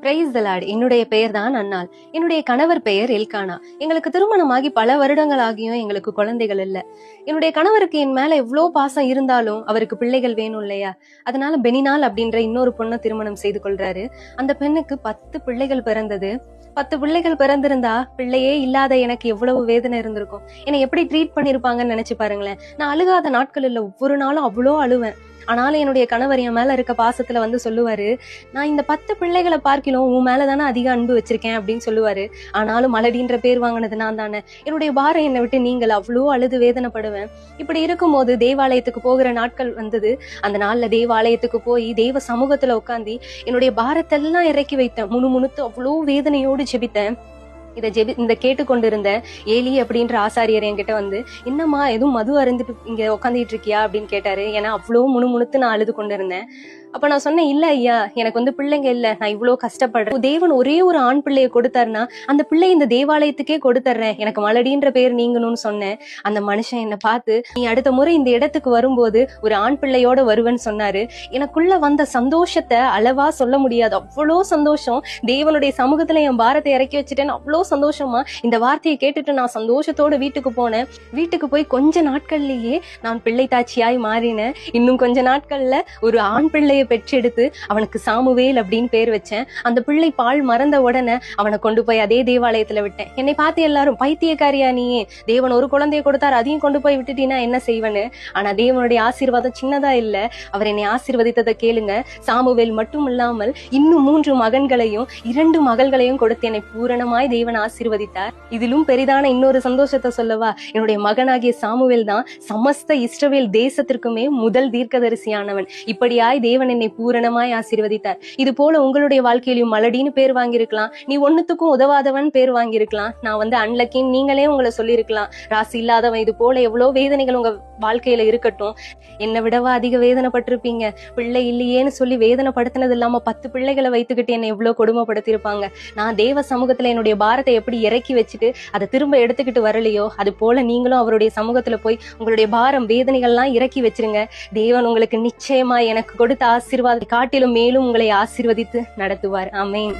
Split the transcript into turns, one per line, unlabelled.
Price தலாட் என்னுடைய பெயர் தான் அன்னாள். என்னுடைய கணவர் பெயர் எல்கானா. எங்களுக்கு திருமணமாகி பல வருடங்கள் ஆகியும் எங்களுக்கு குழந்தைகள் இல்ல. என்னுடைய கணவருக்கு என் மேல எவ்வளோ பாசம் இருந்தாலும் அவருக்கு பிள்ளைகள் வேணும் இல்லையா? அதனால பெனினால் அப்படின்ற இன்னொரு பொண்ணை திருமணம் செய்து கொள்றாரு. அந்த பெண்ணுக்கு பத்து பிள்ளைகள் பிறந்தது. பத்து பிள்ளைகள் பிறந்திருந்தா பிள்ளையே இல்லாத எனக்கு எவ்வளவு வேதனை இருந்திருக்கும். என்னை எப்படி ட்ரீட் பண்ணிருப்பாங்கன்னு நினைச்சு பாருங்களேன். நான் அழுகாத நாட்கள் இல்லை. ஒவ்வொரு நாளும் அவ்வளோ அழுவேன். ஆனாலும் என்னுடைய கணவர் என் மேல இருக்க பாசத்துல வந்து சொல்லுவாரு நான் இந்த பத்து பிள்ளைகளை பார்க்கலாம் உன் மேலதானே அதிக அன்பு வச்சிருக்கேன் அப்படின்னு சொல்லுவாரு. ஆனாலும் மலடின்ற பேர் வாங்கினது நான் தானே. என்னுடைய பாரம் என்னை விட்டு நீங்கள் அவ்வளோ அழுது வேதனைப்படுவேன். இப்படி இருக்கும்போது தேவாலயத்துக்கு போகிற நாட்கள் வந்தது. அந்த நாள்ல தேவாலயத்துக்கு போய் தெய்வ சமூகத்துல உட்காந்து என்னுடைய பாரத்தெல்லாம் இறக்கி வைத்தேன். முணுமுணுத்து அவ்வளோ வேதனையோடு ஜெபித்தேன். இதை ஜெபி இந்த கேட்டுக்கொண்டிருந்த ஏலி அப்படின்ற ஆசாரியர் என்கிட்ட வந்து என்னம்மா எதுவும் மது அருந்துட்டு இங்க உட்காந்துட்டு இருக்கியா? அப்படின்னு கேட்டாரு. ஏன்னா அவ்வளோ முணுமுணுத்து நான் அழுது கொண்டிருந்தேன். அப்ப நான் சொன்னேன் இல்ல ஐயா எனக்கு வந்து பிள்ளைங்க இல்ல நான் இவ்வளவு கஷ்டப்படுறேன். தேவன் ஒரே ஒரு ஆண் பிள்ளைய கொடுத்தாருன்னா அந்த பிள்ளை இந்த தேவாலயத்துக்கே கொடுத்துறேன் எனக்கு மலடின்ற பேர் நீங்கணும்னு சொன்னேன். அந்த மனுஷன் என்னை பார்த்து நீ அடுத்த முறை இந்த இடத்துக்கு வரும்போது ஒரு ஆண் பிள்ளையோட வருவேன்னு சொன்னாரு. எனக்குள்ள வந்த சந்தோஷத்தை அளவா சொல்ல முடியாது. அவ்வளோ சந்தோஷம். தேவனுடைய சமூகத்துல என் பாரத்தை இறக்கி வச்சுட்டேன்னு அவ்வளோ சந்தோஷமா இந்த வார்த்தையை கேட்டுட்டு நான் சந்தோஷத்தோட வீட்டுக்கு போனேன். வீட்டுக்கு போய் கொஞ்ச நாட்கள்லயே நான் பிள்ளை தாட்சியாய் மாறினேன். இன்னும் கொஞ்ச நாட்கள்ல ஒரு ஆண் பிள்ளை பிள்ளைய பெற்றெடுத்து அவனுக்கு சாமுவேல் அப்படின்னு பேர் வச்சேன். அந்த பிள்ளை பால் மறந்த உடனே அவனை கொண்டு போய் அதே தேவாலயத்துல விட்டேன். என்னை பார்த்து எல்லாரும் பைத்தியக்காரியா நீ? தேவன் ஒரு குழந்தைய கொடுத்தாரு அதையும் கொண்டு போய் விட்டுட்டீங்கன்னா என்ன செய்வனு ஆனா தேவனுடைய ஆசீர்வாதம் சின்னதா இல்ல. அவர் என்னை ஆசீர்வதித்ததை கேளுங்க. சாமுவேல் மட்டும் இல்லாமல் இன்னும் மூன்று மகன்களையும் இரண்டு மகள்களையும் கொடுத்து என்னை பூரணமாய் தேவன் ஆசீர்வதித்தார். இதிலும் பெரிதான இன்னொரு சந்தோஷத்தை சொல்லவா? என்னுடைய மகனாகிய சாமுவேல் தான் சமஸ்த இஸ்ரவேல் தேசத்திற்குமே முதல் தீர்க்கதரிசியானவன். இப்படியாய் தேவன் தேவன் என்னை பூரணமாய் ஆசீர்வதித்தார். இது போல உங்களுடைய வாழ்க்கையிலும் மலடின்னு பேர் வாங்கியிருக்கலாம். நீ ஒன்னுத்துக்கும் உதவாதவன் பேர் வாங்கியிருக்கலாம். நான் வந்து அன்லக்கின்னு நீங்களே உங்களை சொல்லியிருக்கலாம். ராசி இல்லாதவன் இது போல எவ்வளவு வேதனைகள் உங்க வாழ்க்கையில இருக்கட்டும். என்னை விடவா அதிக வேதனைப்பட்டிருப்பீங்க. பிள்ளை இல்லையேன்னு சொல்லி வேதனைப்படுத்தினது இல்லாம பத்து பிள்ளைகளை வைத்துக்கிட்டு என்னை எவ்வளவு கொடுமைப்படுத்தியிருப்பாங்க. நான் தேவ சமூகத்துல என்னுடைய பாரத்தை எப்படி இறக்கி வச்சுட்டு அதை திரும்ப எடுத்துக்கிட்டு வரலையோ அது போல நீங்களும் அவருடைய சமூகத்துல போய் உங்களுடைய பாரம் வேதனைகள்லாம் இறக்கி வச்சிருங்க. தேவன் உங்களுக்கு நிச்சயமா எனக்கு கொடுத்த ஆசீர்வாதத்தை காட்டிலும் மேலும் உங்களை ஆசீர்வதித்து நடத்துவார். அமேன்